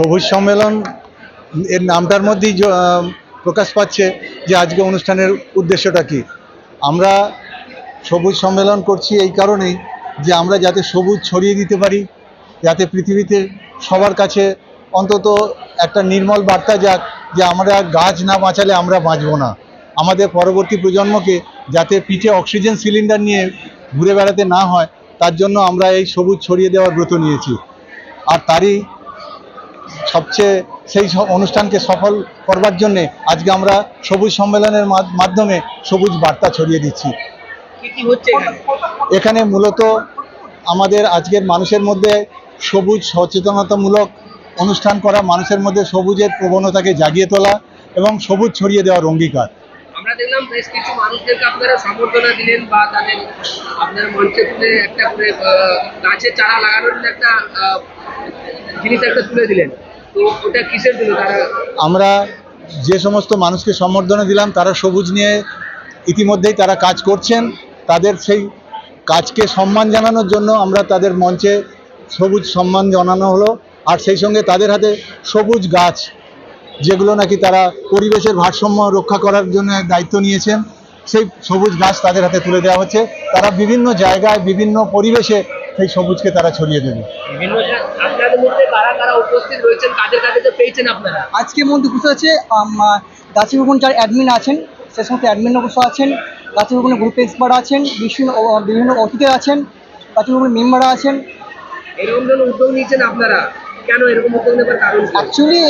সবুজ সম্মেলন, এর নামটার মধ্যেই প্রকাশ পাচ্ছে যে আজকে অনুষ্ঠানের উদ্দেশ্যটা কি। আমরা সবুজ সম্মেলন করছি এই কারণেই যে আমরা যাতে সবুজ ছড়িয়ে দিতে পারি, যাতে পৃথিবীতে সবার কাছে অন্তত একটা নির্মল বার্তা যাক যে আমরা গাছ না বাঁচালে আমরা বাঁচবো না। আমাদের পরবর্তী প্রজন্মকে যাতে পিঠে অক্সিজেন সিলিন্ডার নিয়ে ঘুরে বেড়াতে না হয়, তার জন্য আমরা এই সবুজ ছড়িয়ে দেওয়ার ব্রত নিয়েছি। আর তারই সবচেয়ে সেই সব অনুষ্ঠানকে সফল করবার জন্যে আজকে আমরা সবুজ সম্মেলনের মাধ- মাধ্যমে সবুজ বার্তা ছড়িয়ে দিচ্ছি। এখানে? মূলত আমাদের আজকের মানুষের মধ্যে সবুজ সচেতনতামূলক অনুষ্ঠান করা মানুষের মধ্যে সবুজের প্রবণতাকে জাগিয়ে তোলা এবং সবুজ ছড়িয়ে দেওয়ার অঙ্গীকার। আমরা দেখলাম বেশ কিছু মানুষদেরকে আপনারা সম্বর্ধনা দিলেন বা তাদের আপনারা মঞ্চে তুলে একটা করে গাছের চারা লাগানোর জন্য একটা জিনিস একটা তুলে দিলেন। আমরা যে সমস্ত মানুষকে সম্বর্ধনা দিলাম, তারা সবুজ নিয়ে ইতিমধ্যেই তারা কাজ করছেন। তাদের সেই কাজকে সম্মান জানানোর জন্য আমরা তাদের মঞ্চে সবুজ সম্মান জানানো হলো। আর সেই সঙ্গে তাদের হাতে সবুজ গাছ, যেগুলো নাকি তারা পরিবেশের ভারসাম্য রক্ষা করার জন্য দায়িত্ব নিয়েছেন, সেই সবুজ গাছ তাদের হাতে তুলে দেওয়া হচ্ছে। তারা বিভিন্ন জায়গায় বিভিন্ন পরিবেশে সেই সবুজকে তারা ছড়িয়ে দেবে। জা- মধ্যে উপস্থিত আছে গাছি ভবন যার অ্যাডমিন আছেন সে সমস্ত অ্যাডমিন বসে আছেন গাছি ভবনের গ্রুপ এক্সপার্ট আছেন বিভিন্ন বিভিন্ন অতিথি আছেন গাছি ভবনের মেম্বাররা আছেন। এরকম জন্য উদ্যোগ নিয়েছেন আপনারা? কেন এরকম উদ্যোগ নেবার কারণ অ্যাকচুয়ালি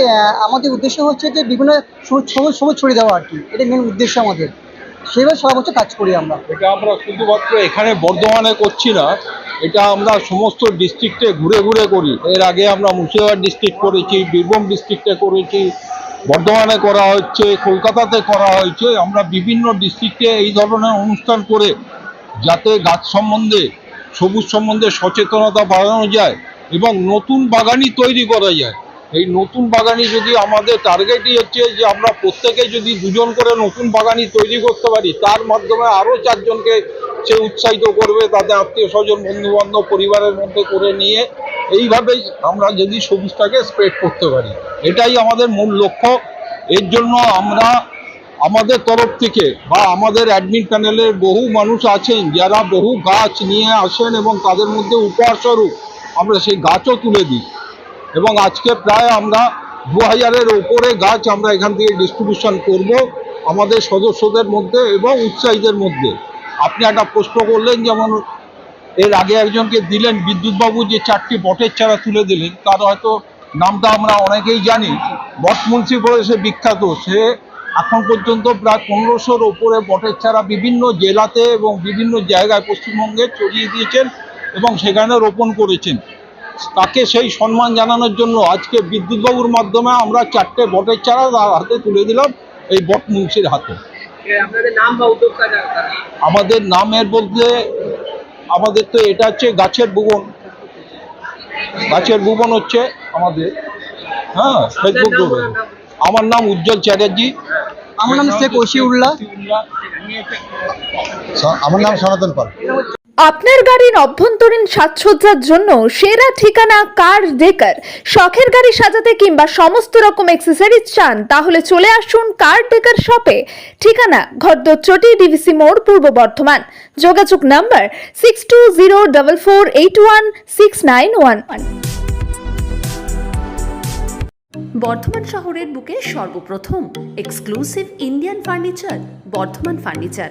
আমাদের উদ্দেশ্য হচ্ছে যে বিভিন্ন সবুজ সবুজ ছড়িয়ে দেওয়া আর কি। এটা মেন উদ্দেশ্য আমাদের। সেইভাবে সারা বছর কাজ করি আমরা। এটা আমরা শুধুমাত্র এখানে বর্ধমানে করছি না এটা আমরা সমস্ত ডিস্ট্রিক্টে ঘুরে ঘুরে করি। এর আগে আমরা মুর্শিদাবাদ ডিস্ট্রিক্ট করেছি, বীরভূম ডিস্ট্রিক্টে করেছি, বর্ধমানে করা হচ্ছে, কলকাতাতে করা হয়েছে। আমরা বিভিন্ন ডিস্ট্রিক্টে এই ধরনের অনুষ্ঠান করে যাতে গাছ সম্বন্ধে, সবুজ সম্বন্ধে সচেতনতা বাড়ানো যায় এবং নতুন বাগানই তৈরি করা যায়। এই নতুন বাগানই যদি আমাদের টার্গেটই হচ্ছে যে আমরা প্রত্যেকে যদি দুজন করে নতুন বাগানই তৈরি করতে পারি, তার মাধ্যমে আরও চারজনকে সে উৎসাহিত করবে তাদের আত্মীয় স্বজন বন্ধু বান্ধব পরিবারের মধ্যে করে নিয়ে এইভাবেই আমরা যদি সবুজটাকে স্প্রেড করতে পারি। এটাই আমাদের মূল লক্ষ্য। এর জন্য আমরা আমাদের তরফ থেকে বা আমাদের অ্যাডমিন প্যানেলের বহু মানুষ আছেন, যারা বহু গাছ নিয়ে আসেন এবং তাদের মধ্যে উপহারস্বরূপ আমরা সেই গাছও তুলে দিই। এবং আজকে প্রায় আমরা দু হাজারের ওপরে গাছ আমরা এখান থেকে ডিস্ট্রিবিউশন করব আমাদের সদস্যদের মধ্যে এবং উৎসাহীদের মধ্যে। আপনি একটা প্রশ্ন করলেন, যেমন এর আগে একজনকে দিলেন, বিদ্যুৎবাবু যে চারটি বটের চারা তুলে দিলেন, তার হয়তো নামটা আমরা অনেকেই জানি। বটমুন্সি বলে সে বিখ্যাত, সে এখন পর্যন্ত প্রায় পনেরোশোর ওপরে বটের চারা বিভিন্ন জেলাতে এবং বিভিন্ন জায়গায় পশ্চিমবঙ্গে ছড়িয়ে দিয়েছেন এবং সেখানে রোপণ করেছেন। তাকে সেই সম্মান জানানোর জন্য আজকে বিদ্যুৎবাবুর মাধ্যমে আমরা চারটে বটের চারা তার হাতে তুলে দিলাম, এই বট মুন্সির হাতে। এ, আপনাদের নাম বা উদ্যোক্তা যারা তারা। আমাদের নামের বলতে আমাদের তো এটা হচ্ছে গাছের ভুবন। গাছের ভুবন হচ্ছে আমাদের। হ্যাঁ ফেসবুক গ্রুপে। আমার নাম উজ্জ্বল চ্যাটার্জি। আমার নাম শেখ ওসিউল্লাহ উল্লাহ। আমার নাম সনাতন পাল। আপনার গাড়ির অভ্যন্তরীণ সাজসজ্জার জন্য সেরা ঠিকানা কার ডেকার? শখের গাড়ি সাজাতে কিংবা সমস্ত রকম অ্যাক্সেসরিজ চান, তাহলে চলে আসুন কার ডেকার শপে। ঠিকানা ঘরদচটি ডিভিসি মোড়, পূর্ব বর্ধমান। যোগাযোগ number six two zero double four eight one six nine one one Bardhaman শহরের বুকে সর্বপ্রথম exclusive Indian furniture Bardhaman furniture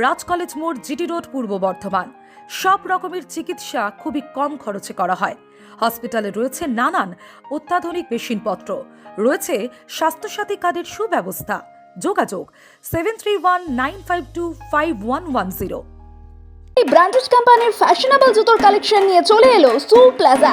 Raj college মোড় জিটি রোড পূর্ব বর্ধমান। সব রকমের চিকিৎসা খুবই কম খরচে করা হয়। হসপিটালে রয়েছে নানান অত্যাধুনিক মেশিনপত্র। রয়েছে স্বাস্থ্যসাথী কার্ডের সুব্যবস্থা। যোগাযোগ seven three one nine five two five one one zero এই ব্র্যান্ডেড কোম্পানির ফ্যাশনেবল জুতোর কালেকশন নিয়ে চলে এলো সু প্লাজা।